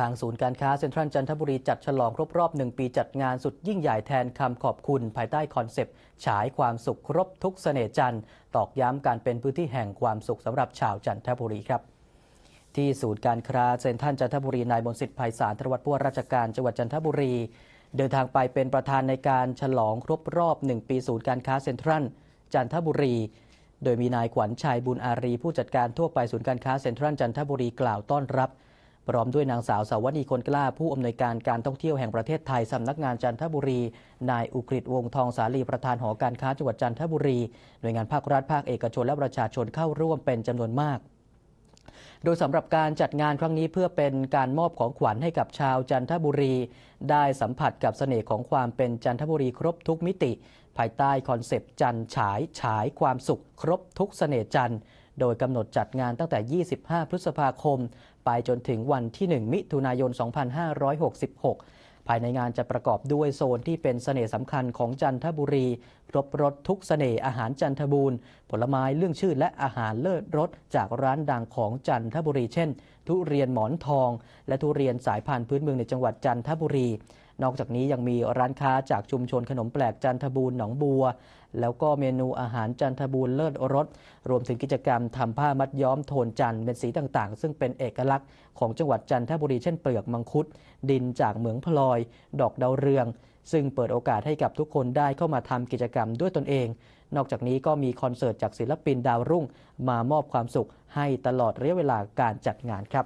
ทางศูนย์การค้าเซ็นทรัลจันทบุรีจัดฉลองครบรอบหนึ่งปีจัดงานสุดยิ่งใหญ่แทนคำขอบคุณ ภายใต้คอนเซปต์ ฉายความสุขครบทุกเสน่ห์จันทร์ตอกย้ำการเป็นพื้นที่แห่งความสุขสำหรับชาวจันทบุรีครับ ที่ศูนย์การค้าเซ็นทรัลจันทบุรีนายมนสิทธิ์ไพศาลธวัฒน์ผู้ว่าราชการจังหวัดจันทบุรี เดินทางไปเป็นประธานในการฉลองครบรอบ 1 ปีศูนย์การค้าเซ็นทรัลจันทบุรีโดยมีนายขวัญชัยบุญอารีผู้จัดการทั่วไปศูนย์การค้าเซ็นทรัลจันทบุรีกล่าวต้อนรับ พร้อมด้วยนางสาวสาวนีคนกล้าผู้อำนวยการการท่องเที่ยวแห่งประเทศไทยสำนักงานจันทบุรี นายอุกฤษวงทองสาลีประธานหอการค้าจังหวัดจันทบุรี หน่วยงานภาครัฐภาคเอกชนและประชาชนเข้าร่วมเป็นจำนวนมากโดยสำหรับการจัดงานครั้งนี้เพื่อเป็นการมอบของขวัญให้กับชาวจันทบุรี ได้สัมผัสกับเสน่ห์ของความเป็นจันทบุรีครบทุกมิติ ภายใต้คอนเซปต์จันฉายฉายความสุขครบทุกเสน่ห์จันทร์ โดยกำหนดจัดงานตั้งแต่ 25 พฤษภาคม ไปจนถึงวันที่ 1 มิถุนายน 2566 ภายในงานจะประกอบด้วยโซนที่เป็นเสน่ห์สำคัญของจันทบุรี ครบรสทุกเสน่ห์อาหารจันทบูรณ์ ผลไม้เรื่องชื่อและอาหารเลิศรสจากร้านดังของจันทบุรี เช่น ทุเรียนหมอนทอง และทุเรียนสายพันธุ์พื้นเมืองในจังหวัดจันทบุรี นอกจากนี้ยังมีร้านค้าจากชุมชนขนมแปลกจันทบูรณ์หนองบัว แล้วก็เมนูอาหารจันทบูรณ์เลิศรส รวมถึงกิจกรรมทำผ้ามัดย้อมโทนจันทร์เป็นสีต่างๆ ซึ่งเป็นเอกลักษณ์ของจังหวัดจันทบุรีเช่นเปลือกมังคุด ดินจากเหมืองพลอย ดอกดาวเรือง ซึ่งเปิดโอกาสให้กับทุกคนได้เข้ามาทำกิจกรรมด้วยตนเอง นอกจากนี้ก็มีคอนเสิร์ตจากศิลปินดาวรุ่ง มามอบความสุขให้ตลอดระยะเวลาการจัดงานครับ